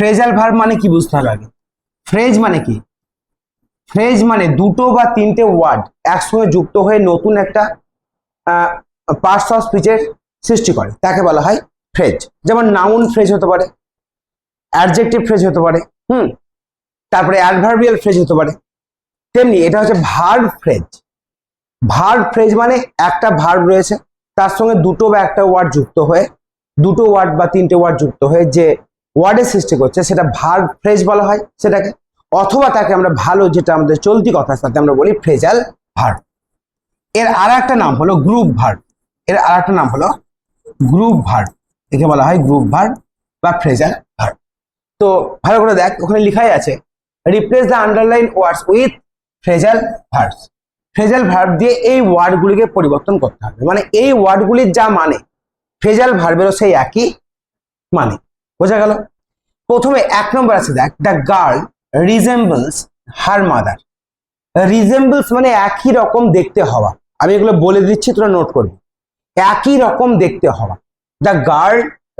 Phrasal verb মানে কি বুঝতে হবে আগে? ফ্রেজ মানে কি? ফ্রেজ মানে দুটো বা তিনটে ওয়ার্ড একসঙ্গে যুক্ত হয়ে নতুন একটা পার্টস অফ স্পিচের সৃষ্টি করে। তাকে বলা হয় ফ্রেজ। যেমন নাউন ফ্রেজ হতে পারে, অ্যাডজেক্টিভ ফ্রেজ হতে পারে, হুম, তারপরে অ্যাডভার্বিয়াল ফ্রেজ হতে পারে। তেমনি এটা হচ্ছে ভার্ব ফ্রেজ। ভার্ব ফ্রেজ মানে একটা ভার্ব রয়েছে, তার সঙ্গে দুটো বা একটা ওয়ার্ড যুক্ত হয়ে, দুটো ওয়ার্ড বা তিনটে ওয়ার্ড যুক্ত হয়ে যে ওয়ার্ডের সৃষ্টি করছে, সেটা ভার্ব ফ্রেজ বলা হয় সেটাকে, অথবা তাকে আমরা ভালো যেটা আমাদের চলতি কথা তাতে আমরা বলি ফ্রেজাল ভার্ব এর আর একটা নাম হলো গ্রুপ ভার্ব এর আর একটা নাম হলো গ্রুপ ভার্ব একে বলা হয় গ্রুপ ভার্ব বা ফ্রেজাল ভার্ব তো ভালো করে দেখ, ওখানে লিখাই আছে replace the underline words with phrasal verbs phrasal verb দিয়ে এই ওয়ার্ডগুলিকে পরিবর্তন করতে হবে। মানে এই ওয়ার্ডগুলির যা মানে ফ্রেজাল ভার্বেরও সেই একই মানে। বোঝা গেল? প্রথমে এক নম্বর আছে, দেখ the girl resembles her mother resembles মানে একই রকম দেখতে হওয়া। আমি এগুলো বলে দিচ্ছি, তোরা নোট করবি। একই রকম দেখতে হওয়া। The girl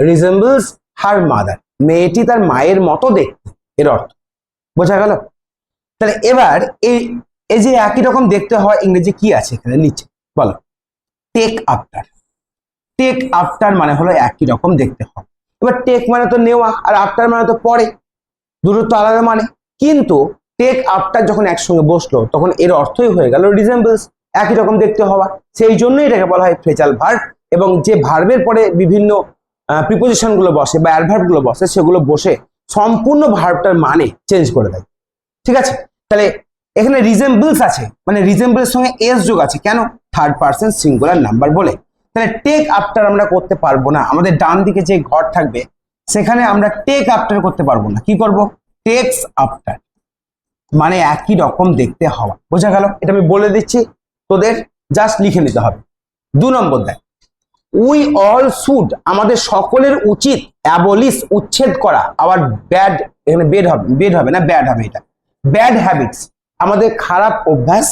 resembles her mother মেয়েটি তার মায়ের মতো দেখতে, এর অর্থ। বোঝা গেল? তাহলে এবার এই এই যে একই রকম দেখতে হওয়া ইংরেজি কি আছে এখানে? নিচে, বলো। টেক আফটার টেক আফটার মানে হলো একই রকম দেখতে হওয়া। এবার টেক মানে তো নেওয়া আর আফটার মানে তো পরে। দুটো তো আলাদা মানে। কিন্তু টেক আফটার যখন একসঙ্গে বসল, তখন এর অর্থই হয়ে গেল রিজেম্বলস একই রকম দেখতে হওয়া। সেই জন্যই এটাকে বলা হয় ফ্রেজাল ভার্ব এবং যে ভার্বের পরে বিভিন্ন প্রিপোজিশনগুলো বসে বা অ্যাডভার্বগুলো বসে, সেগুলো বসে সম্পূর্ণ ভার্বটার মানে চেঞ্জ করে দেয়। ঠিক আছে? তাহলে এখানে রিজেম্বলস আছে। মানে রিজেম্বলের সঙ্গে এস যোগ আছে। কেন? থার্ড পার্সন সিঙ্গুলার নাম্বার বলে। তাহলে টেক আফটার আমরা করতে পারব না। আমাদের ডান দিকে যে ঘর থাকবে, সেখানে আমরা টেক আফটার করতে পারব না। কি করব? টেক্স আফটার মানে একই রকম দেখতে হওয়া। বোঝা গেল? এটা আমি বলে দিচ্ছি, তোদের জাস্ট লিখে নিতে হবে। দু নম্বর দেখ। উই অল শুড আমাদের সকলের উচিত অ্যাবলিস উচ্ছেদ করা। আবার ব্যাড এখানে বেড হবে বেড হবে না ব্যাড হবে এটা। ব্যাড হ্যাবিটস আমাদের খারাপ অভ্যাস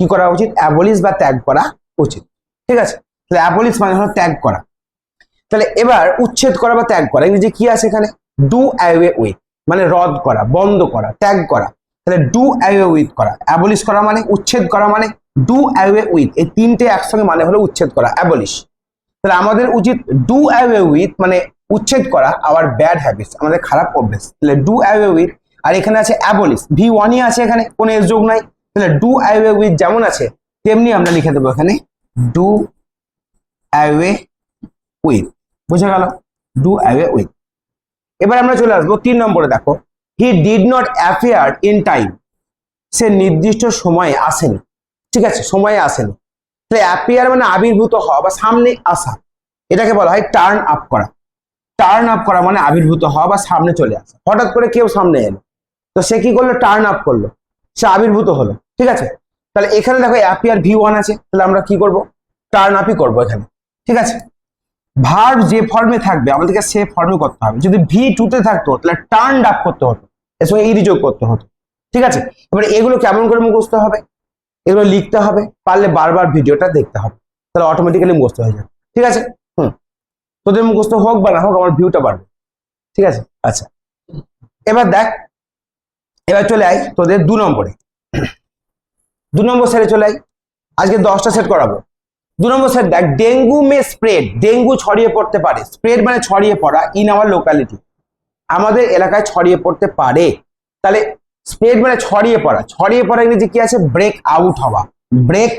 কি করা উচিত? অ্যাবলিস বা ত্যাগ করা উচিত। ঠিক আছে? তাহলে অ্যাবলিস মানে হলো ত্যাগ করা। তাহলে এবার উচ্ছেদ করা বা ত্যাগ করা ইংরেজি কি আছে এখানে? ডু অ্যাওয়ে উইথ মানে রদ করা, বন্ধ করা, ত্যাগ করা। তাহলে ডু অ্যাওয়ে উইথ করা অ্যাবলিশ করা মানে উচ্ছেদ করা মানে ডু অ্যাওয়ে উইথ এই তিনটে একসঙ্গে মানে হলো উচ্ছেদ করা অ্যাবলিশ তাহলে আমাদের উচিত ডু অ্যাওয়ে উইথ মানে উচ্ছেদ করা আবার ব্যাড হ্যাবিটস আমাদের খারাপ অভ্যাস। তাহলে ডু অ্যাওয়ে উইথ আর এখানে আছে অ্যাবলিশ ভি ওয়ানই আছে এখানে, কোনো এস যোগ নাই। তাহলে ডু অ্যাওয়ে উইথ যেমন আছে, তেমনি আমরা লিখে দেবো এখানে ডু অ্যাওয়ে উইথ বুঝে গেল? ডু অ্যাওয়ে উইথ এবার আমরা চলে আসব তিন নম্বরে, দেখো। He did not appear in time সে নির্দিষ্ট সময়ে আসেনি। ঠিক আছে, সময়ে আসেনি। তাহলে অ্যাপিয়ার মানে আবির্ভূত হওয়া বা সামনে আসা। এটাকে বলা হয় টার্ন আপ করা। টার্ন আপ করা মানে আবির্ভূত হওয়া বা সামনে চলে আসা। হঠাৎ করে কেউ সামনে এলো। তো সে কি করল? টার্ন আপ করল। সে আবির্ভূত হলো। ঠিক আছে? তাহলে এখানে দেখো অ্যাপিয়ার ভি ওয়ান আছে। তাহলে আমরা কি করব? টার্ন আপই করব এখানে। ঠিক আছে? ভার্ব যে ফর্মে থাকবে, আমাদেরকে সে ফর্মে করতে হবে। যদি ভি টুতে থাকতো, তাহলে টার্ন আপ করতে হতো। সঙ্গে ইরি যোগ করতে হতো। ঠিক আছে? এবার এগুলো কেমন করে মুখস্থ হবে? এগুলো লিখতে হবে, পারলে বারবার ভিডিওটা দেখতে হবে। তাহলে অটোমেটিক্যালি মুখস্থ হয়ে যাবে। ঠিক আছে? হুম। তোদের মুখস্থ হোক বা না হোক, আমার ভিউটা বাড়বে। ঠিক আছে? আচ্ছা। এবার দেখ, এবার চলে আয় তোদের দু নম্বরে। দু নম্বর সেটে চলে আয়। আজকে দশটা সেট করাবো। দু নম্বর স্যার দেখ, ডেঙ্গু মে স্প্রেড ডেঙ্গু ছড়িয়ে পড়তে পারে। স্প্রেড মানে ছড়িয়ে পড়া ইন আওয়ার লোকালিটি আমাদের এলাকায় ছড়িয়ে পড়তে পারে। তাহলে স্প্রেড মানে ছড়িয়ে পড়া। ছড়িয়ে পড়া ইংরেজি কি আছে? ব্রেক আউট হওয়া। ব্রেক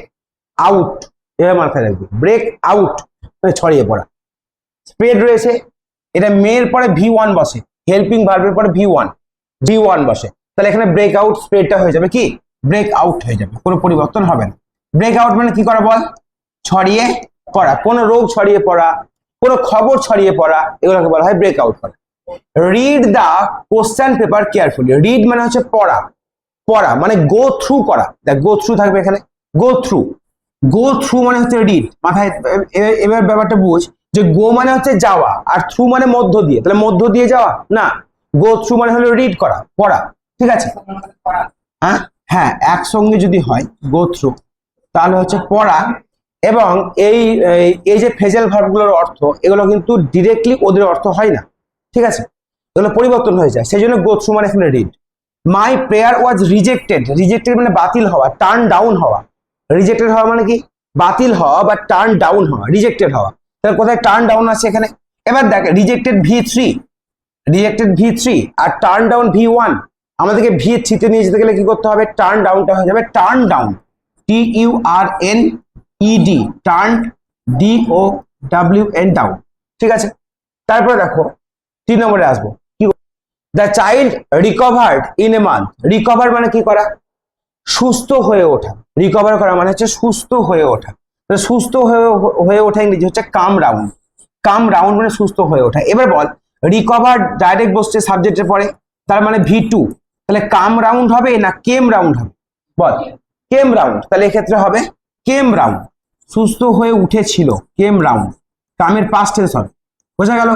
আউট এভাবে মাথায় রাখবি। ব্রেক আউট মানে ছড়িয়ে পড়া। স্প্রেড রয়েছে। এটা মেয়ের পরে ভি ওয়ান বসে। হেল্পিং ভার্বের পরে ভি ওয়ান ভি ওয়ান বসে। তাহলে এখানে ব্রেক আউট স্প্রেডটা হয়ে যাবে কি? ব্রেক আউট হয়ে যাবে। কোনো পরিবর্তন হবে না। ব্রেক আউট মানে কি করা বল? ছড়িয়ে পড়া, কোনো রোগ ছড়িয়ে পড়া, কোনো খবর ছড়িয়ে পড়া, এগুলোকে বলা হয় ব্রেক আউট করা। Read the question paper carefully read মানে হচ্ছে পড়া। পড়া মানে গো থ্রু করা। দেখ গো থ্রু থাকবে এখানে। গো থ্রু গো থ্রু মানে হচ্ছে রিড মাথায় এবার ব্যাপারটা বুঝ যে গো মানে হচ্ছে যাওয়া আর থ্রু মানে মধ্য দিয়ে। তাহলে মধ্য দিয়ে যাওয়া? না। গো থ্রু মানে হলো রিড করা, পড়া। ঠিক আছে? হ্যাঁ? হ্যাঁ একসঙ্গে যদি হয় গো থ্রু তাহলে হচ্ছে পড়া এবং এই, এই- যে ফেজাল ভার্বগুলোর অর্থ, এগুলো কিন্তু ডিরেক্টলি ওদের অর্থ হয় না। ঠিক আছে? এগুলো পরিবর্তন হয়ে যায়। সেই জন্য গোত্র মানে এখানে read my prayer was rejected rejected মানে বাতিল হওয়া টার্ন ডাউন হওয়া। রিজেক্টেড হওয়া মানে কি? বাতিল হওয়া বা টার্ন ডাউন হওয়া রিজেক্টেড হওয়া। তাহলে কোথায় টার্ন ডাউন আছে এখানে? এবার দেখ rejected V three rejected V three আর টার্ন ডাউন ভি ওয়ান আমাদেরকে ভি থ্রিতে নিয়ে যেতে গেলে কি করতে হবে? টার্ন ডাউনটা হয়ে যাবে turn down T U R N ED turn D O W N down ঠিক আছে? তারপরে দেখো, তিন নম্বরে আসব। কি the child recovered in a month recover মানে কি করা? সুস্থ হয়ে ওঠা। রিকভার করা মানে হচ্ছে সুস্থ হয়ে ওঠা। সুস্থ হয়ে হয়ে ওঠা ইংরেজি হচ্ছে কাম রাউন্ড কাম রাউন্ড মানে সুস্থ হয়ে ওঠা। এবার বল রিকভার ডাইরেক্ট বসছে সাবজেক্টের পরে, তার মানে ভি টু তাহলে কাম রাউন্ড হবে না কেম রাউন্ড হবে? বল কেম রাউন্ড তাহলে এক্ষেত্রে হবে কেম রাউন্ড সুস্থ হয়ে উঠেছিল কেম রাউন্ড কামের পাস্ট টেন্স হবে বোঝা গেল?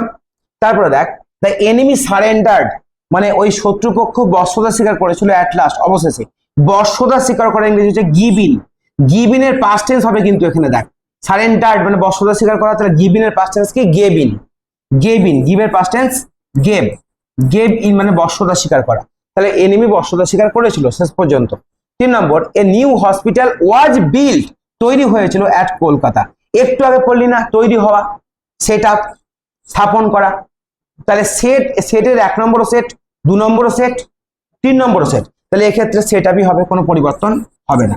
তারপরে দেখ দ্য এনিমি সারেন্ডার্ড মানে ওই শত্রুপক্ষ বর্ষতা স্বীকার করেছিল অ্যাট লাস্ট অবশেষে। বর্ষতা স্বীকার করা ইংরেজি হচ্ছে গিবিন। গিবিনের পাস্ট টেন্স হবে কিন্তু এখানে দেখ। সারেন্ডার্ড মানে বর্ষতা স্বীকার করা, তাহলে গিবিনের পাস্ট টেন্স কি? Gave in. গেবিন, গিবের past tense gave. Gave in মানে বর্ষতা স্বীকার করা। তাহলে এনিমি বর্ষতা স্বীকার করেছিল শেষ পর্যন্ত। তিন number a new hospital was build তৈরি হয়েছিল অ্যাট কলকাতা। একটু আগে পড়লি না, তৈরি হওয়া সেট আপ স্থাপন করা। তাহলে সেট সেটের এক নম্বর সেট দু নম্বর সেট তিন নম্বর সেট তাহলে এক্ষেত্রে সেট আপই হবে, কোনো পরিবর্তন হবে না।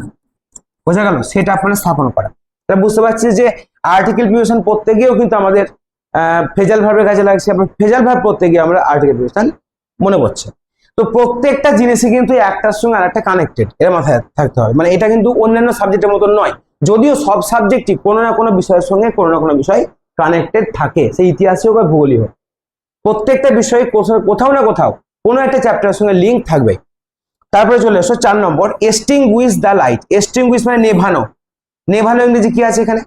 বোঝা গেল? সেট আপ মানে স্থাপন করা। তাহলে বুঝতে পারছি যে আর্টিকেল প্রিপারেশন পড়তে গিয়েও কিন্তু আমাদের ফেজাল ভার্বের কাজে লাগছে। আবার ফেজাল ভার্ব পড়তে গিয়ে আমরা আর্টিকেল প্রিপারেশন মনে পড়ছে। তো প্রত্যেকটা জিনিসই কিন্তু একটার সঙ্গে আরেকটা কানেক্টেড এর মাথায় থাকতে হবে। মানে এটা কিন্তু অন্যান্য সাবজেক্টের মতো নয়। যদিও সব সাবজেক্টই কোনো না কোনো বিষয়ের সঙ্গে কোনো না কোনো বিষয় কানেক্টেড থাকে। সেই ইতিহাসে হোক বা ভূগোলই হোক। প্রত্যেকটা বিষয়ে কোথাও না কোথাও কোনো একটা চ্যাপ্টারের সঙ্গে লিঙ্ক থাকবে। তারপরে চলে এসো চার নম্বর এস্টিং উইথ দ্য লাইট এস্টিং উইথ মানে নেভানো। নেভানো ইংরেজি কি আছে এখানে?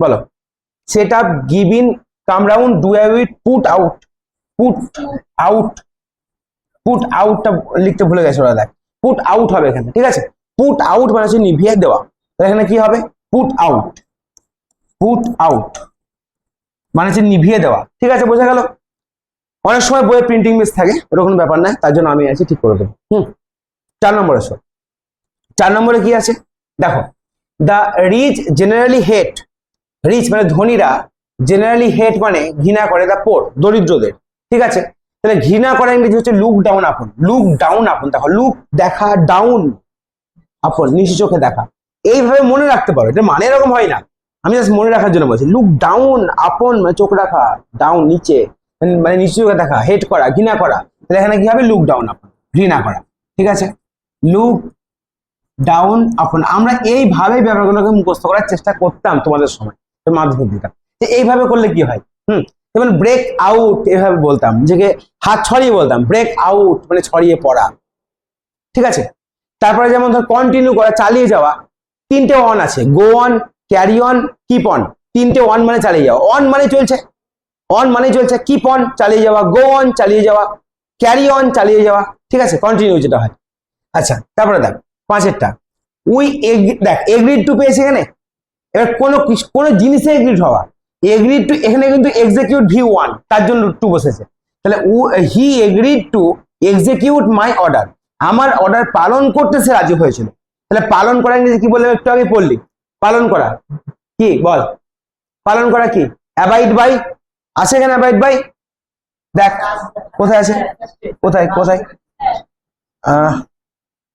বলো। Set up give in come round do with put out put out put আউটটা লিখতে ভুলে গেছে ওরা দেখ পুট আউট হবে এখানে, ঠিক আছে? পুট আউট মানে হচ্ছে নিভিয়ে দেওয়া। এখানে কি হবে? পুট আউট পুট আউট মানে হচ্ছে নিভিয়ে দেওয়া। ঠিক আছে, বোঝা গেল? অনেক সময় বইয়ে প্রিন্টিং মিস থাকে ওরকম ব্যাপার না তার জন্য আমি আছি, ঠিক করে দেবো। হুম? চার নম্বরে এসো চার নম্বরে কি আছে? দেখো the rich generally hate rich মানে ধনীরা জেনারেলি হেট মানে ঘৃণা করে দ্য পোর দরিদ্রদের। ঠিক আছে? তাহলে ঘৃণা করা ইংরেজি হচ্ছে look down upon look down upon দেখো লুক দেখা ডাউন আপন নিচু চোখে দেখা। এইভাবে মনে রাখতে পারো, এটা মানে এরকম হয় না। আমি জাস্ট মনে রাখার জন্য বলছি লুক ডাউন আপন মানে চোখ রাখা ডাউন নিচে মানে- নিচু চোখে দেখা হেট করা, ঘৃণা করা, তাহলে এখানে কি হবে? লুক ডাউন আপন, ঘৃণা করা, ঠিক আছে? লুক ডাউন আপন, আমরা এইভাবেই ব্যাপারগুলোকে মুখস্থ করার চেষ্টা করতাম তোমাদের সময় মাধ্যমিক দিতাম এইভাবে করলে কি হয়? হুম, যেমন ব্রেক আউট এভাবে বলতাম, যে হাত ছড়িয়ে বলতাম ব্রেক আউট মানে ছড়িয়ে পড়া, ঠিক আছে? তারপরে যেমন ধর কন্টিনিউ করা, চালিয়ে যাওয়া তিনটে অন আছে। Go on carry on keep on তিনটে অন মানে চালিয়ে যাওয়া। অন মানে চলছে। অন মানে চলছে কিপ অন চালিয়ে যাওয়া। গো অন চালিয়ে যাওয়া। ক্যারি অন চালিয়ে যাওয়া। ঠিক আছে? কন্টিনিউ যেটা হয়। আচ্ছা তারপরে দেখ, পাঁচেরটা। উই দেখ এগ্রিড টু পেয়েছে এখানে? এবার কোনো কোনো জিনিসে এগ্রিড হওয়া। এগ্রিড টু এখানে কিন্তু এক্সিকিউট ভি ওয়ান তার জন্য টু বসেছে। তাহলে he agreed to execute my order আমার অর্ডার পালন করতে সে রাজি হয়েছিল। তাহলে পালন করা ইংরেজি কি বললাম একটু আগে পড়লি? পালন করা। কি? বল। পালন করা কি? অ্যাবাইড বাই আছে এখানে অ্যাবাইড বাই দেখ, কোথায় আছে? কোথায় কোথায়?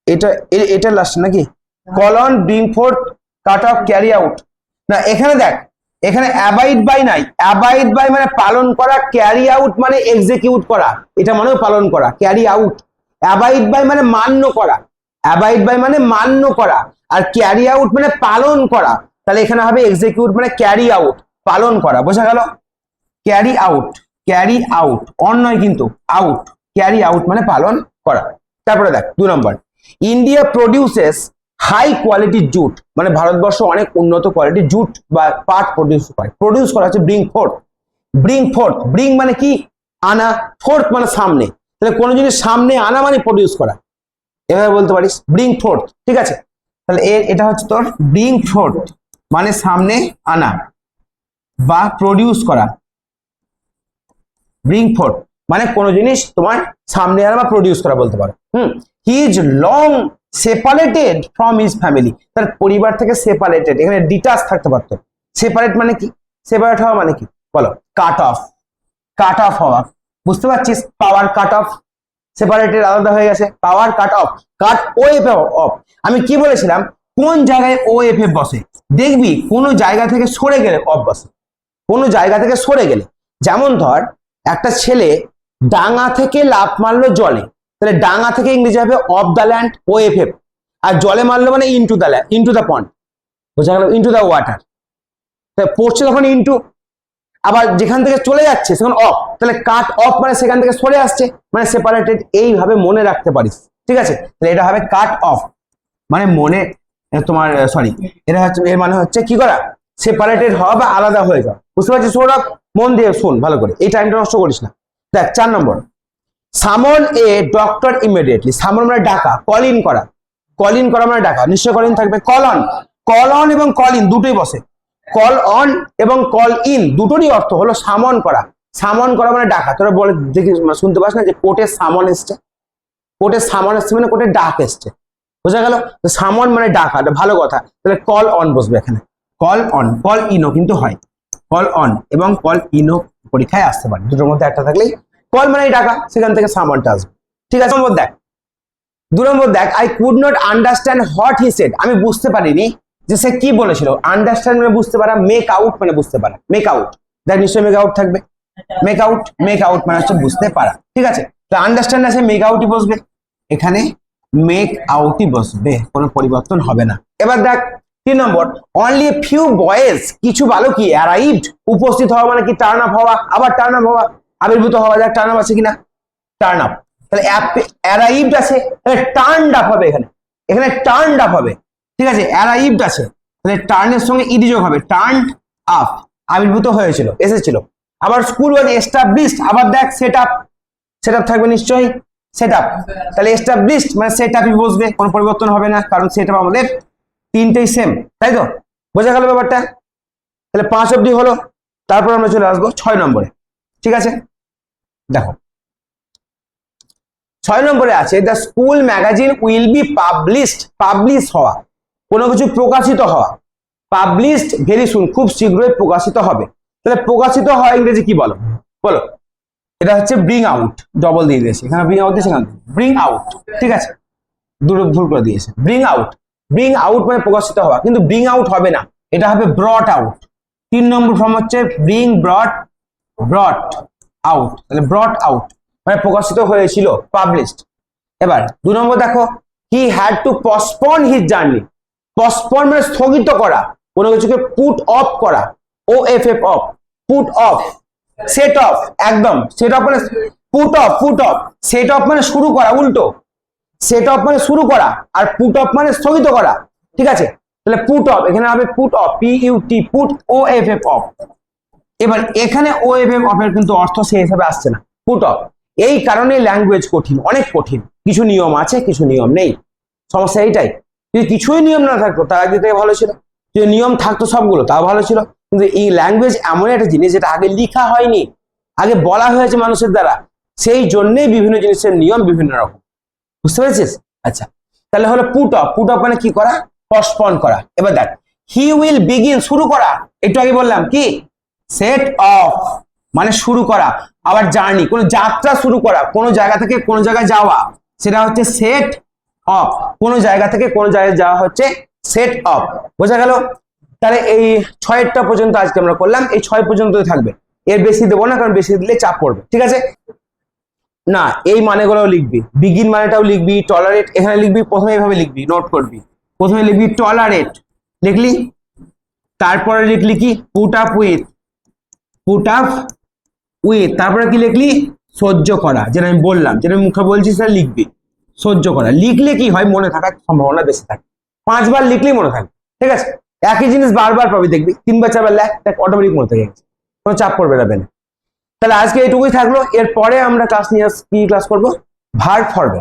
এটা এটা লাস্ট নাকি? Colon bring forth cut off carry out না, এখানে দেখ, এখানে অ্যাবাইড বাই নাই। অ্যাবাইড বাই মানে পালন করা ক্যারি আউট মানে এক্সিকিউট করা। এটা মানেও পালন করা ক্যারি আউট অ্যাবাইড বাই মানে মান্য করা। অ্যাবাইড বাই মানে মান্য করা আর ক্যারি আউট মানে পালন করা। তাহলে এখানে হবে এক্সিকিউট মানে ক্যারি আউট পালন করা। বোঝা গেল? Carry out carry out on নয় কিন্তু আউট ক্যারি আউট মানে পালন করা। তারপরে দেখ, দু number. India produces high quality jute মানে ভারতবর্ষ অনেক উন্নত কোয়ালিটির জুট বা পাট প্রডিউস করে। প্রডিউস করা হচ্ছে bring forth bring forth bring মানে কি? আনা ফোর্থ মানে সামনে। তাহলে কোনো জিনিস সামনে আনা মানে প্রডিউস করা। এভাবে বলতে পারিস ব্রিং ফোর্থ ঠিক আছে? তাহলে এর, এটা হচ্ছে তোর ব্রিং ফোর্থ মানে সামনে আনা বা প্রডিউস করা। ব্রিং ফোর্থ মানে কোনো জিনিস তোমার সামনে আনা বা প্রডিউস করা বলতে পারো। হুম? He is long separated from his family তার পরিবার থেকে সেপারেটেড এখানে ডিটাচ থাকতে পারতো। সেপারেট মানে কি? সেপারেট হওয়া মানে কি? বলো কাট অফ কাট অফ হওয়া, বুঝতে পারছিস? পাওয়ার কাট অফ সেপারেটেড আলাদা হয়ে গেছে power cut off cut O F off আমি কি বলেছিলাম? কোন জায়গায় ও এফ এফ বসে? দেখবি, কোনো জায়গা থেকে সরে গেলে অফ বসে। কোনো জায়গা থেকে সরে গেলে। যেমন ধর, একটা ছেলে ডাঙা থেকে লাফ মারলো জলে। তাহলে ডাঙা থেকে ইংরেজি হবে of the land O F F আর জলে মারলো মানে into the land into the pond বোঝা গেল? ইনটু দ্য ওয়াটার পড়ছে তখন ইনটু আবার যেখান থেকে চলে যাচ্ছে, সেখানে অফ তাহলে কাট অফ মানে সেখান থেকে সরে আসছে মানে সেপারেটেড এইভাবে মনে রাখতে পারিস, ঠিক আছে? তাহলে এটা হবে কাট অফ মানে মনে তোমার সরি এটা হচ্ছে, এর মানে হচ্ছে কি করা? সেপারেটেড হওয়া বা আলাদা হয়ে যাওয়া। বুঝতে পারছিস সৌরভ? মন দিয়ে শোন ভালো করে, এই টাইমটা নষ্ট করিস না। দেখ, চার নম্বর। সামন এ ডক্টর ইমিডিয়েটলি সামন মানে ডাকা কল ইন করা। কল ইন করা মানে ডাকা নিশ্চয় কল ইন থাকবে। কল অন কল অন এবং কল ইন দুটোই বসে। কল অন এবং কল ইন দুটোরই অর্থ হলো সামন করা। সামন করা মানে ডাকা। তোরা বলে দেখি, শুনতে পাস না যে কোর্টে সামন এসছে? কোর্টে সামন এসছে মানে কোর্টে ডাক এসছে। বোঝা গেল? সামন মানে ডাকা। ভালো কথা। তাহলে কল অন বসবে এখানে। কল অন, কল ইনও কিন্তু হয়। কল অন এবং কল ইনও পরীক্ষায় আসতে পারে। দুটোর মধ্যে একটা থাকলেই কল মানে ডাকা, সেখান থেকে সামনটা আসবে। ঠিক আছে? নম্বর দেখ। দু নম্বর দেখ। I could not understand what he said আমি বুঝতে পারিনি। যে সে কি বলেছিল? আন্ডারস্ট্যান্ড মানে বুঝতে পারা মেক আউট মানে বুঝতে পারা। মেক আউট দেখ নিশ্চয়ই মেক আউট থাকবে। মেক আউট মেক আউট মানে হচ্ছে বুঝতে পারা। ঠিক আছে? তো আন্ডারস্ট্যান্ড আছে মেক আউটই বসবে। এখানে মেক আউটই বসবে, কোনো পরিবর্তন হবে না। এবার দেখ, তিন নম্বর অনলি ফিউ বয়েজ কিছু বালকই অ্যারাইভড উপস্থিত হওয়া মানে কি টার্ন আপ হওয়া, আবার টার্ন আপ হওয়া, আবির্ভূত হওয়া যাক টার্ন আপ আছে কিনা? টার্ন আপ তাহলে অ্যারাইভড আছে টার্ন আপ হবে এখানে। এখানে টার্ন আপ হবে। ঠিক আছে অ্যারাইভড আছে। তাহলে টার্নের সঙ্গে ইডি যোগ হবে। টার্ন আপ আবির্ভূত হয়েছিল, এসেছিল। আবার স্কুল ওয়াজ এস্টাবলিশড আবার দেখ সেট আপ সেট আপ থাকবে নিশ্চয়ই। সেট আপ তাহলে এস্টাবলিশড মানে সেট আপই বসবে, কোনো পরিবর্তন হবে না, কারণ সেট আপ আমাদের তিনটেই সেম তাই তো? বোঝা গেল ব্যাপারটা? তাহলে পাঁচ অব্দি হলো, তারপর আমরা চলে আসব ছয় নম্বরে। ঠিক আছে? দেখো। ছয় নম্বরে আছে the school magazine will be published publish হওয়া। কোনো কিছু প্রকাশিত হওয়া পাবলিশড ভেরি সুন খুব শীঘ্রই প্রকাশিত হবে। তাহলে প্রকাশিত হয় ইংরেজি কি বলো? বলো। এটা হচ্ছে ব্রিং আউট ডবল দিয়ে দিয়েছে। এখানে ব্রিং আউট দিয়েছে ব্রিং আউট ঠিক আছে? দুটো ভুল করে দিয়েছে। ব্রিং আউট ব্রিং আউট মানে প্রকাশিত হওয়া, কিন্তু ব্রিং আউট হবে না। এটা হবে ব্রট আউট তিন নম্বর ফর্ম হচ্ছে ব্রিং ব্রট ব্রট আউট তাহলে ব্রট আউট মানে প্রকাশিত হয়েছিল পাবলিশড এবার, দু নম্বর দেখো he had to postpone his journey postpone মানে স্থগিত করা, কোনো কিছুকে পুট অফ করা O F F off put off set off একদম সেট অফ মানে put off put off set off মানে শুরু করা, উল্টো সেট অফ মানে শুরু করা, আর পুট অফ মানে স্থগিত করা, ঠিক আছে? তাহলে পুট অফ এখানে হবে put off P U T put O F F off এবার এখানে ও এফ এফ অফের কিন্তু অর্থ সেই হিসাবে আসছে না পুট অফ এই কারণে ল্যাঙ্গুয়েজ কঠিন, অনেক কঠিন, কিছু নিয়ম আছে, কিছু নিয়ম নেই, সমস্যা এইটাই। যদি কিছুই নিয়ম না থাকতো, তার আগে থেকে ভালো ছিল। যদি নিয়ম থাকতো সবগুলো, তাও ভালো ছিল। কিন্তু এই ল্যাঙ্গুয়েজ এমন একটা জিনিস যেটা আগে লেখা হয়নি, আগে বলা হয়েছে মানুষের দ্বারা, সেই জন্যেই বিভিন্ন জিনিসের নিয়ম বিভিন্ন রকম। বুঝতে পেরেছিস? আচ্ছা তাহলে হলো পুট অফ পুট অফ মানে কি করা? পসপন করা। এবার দেখ হি উইল বিগিন শুরু করা। একটু আগে বললাম কি? সেট অফ মানে শুরু করা। আবার জার্নি কোনো যাত্রা শুরু করা, কোনো জায়গা থেকে কোনো জায়গায় যাওয়া। সেটা হচ্ছে সেট অফ কোনো জায়গা থেকে কোনো জায়গায় যাওয়া হচ্ছে সেট অফ বোঝা গেল? তাহলে এই ছয়টা পর্যন্ত আজকে আমরা করলাম। এই ছয় পর্যন্তই থাকবে। এর বেশি দেবো না, কারণ বেশি দিলে চাপ পড়বে। ঠিক আছে? না, এই মানেগুলোও লিখবি। বিগিন মানেটাও লিখবি টলারেট এখানে লিখবি, প্রথমে এইভাবে লিখবি নোট করবি। প্রথমে লিখবি টলারেট লিখলি? তারপরে লিখলি কি? Put up with put up with তারপরে কি লিখলি? সহ্য করা। যেটা আমি বললাম, যেটা মুখে বলছি সেটা লিখবি। সহ্য করা লিখলে কি হয়? মনে থাকার সম্ভাবনা বেশি থাকে। পাঁচবার লিখলেই মনে থাকে। ঠিক আছে? একই জিনিস বারবার পাবি, দেখবি। তিনবার, চারবার লেখ, দেখ অটোমেটিক মনে থাকে। কোনো চাপ করবে না বেনে তাহলে আজকে এইটুকুই থাকল। এরপরে আমরা ক্লাস নিয়ে কি ক্লাস করব? ভার ফরবে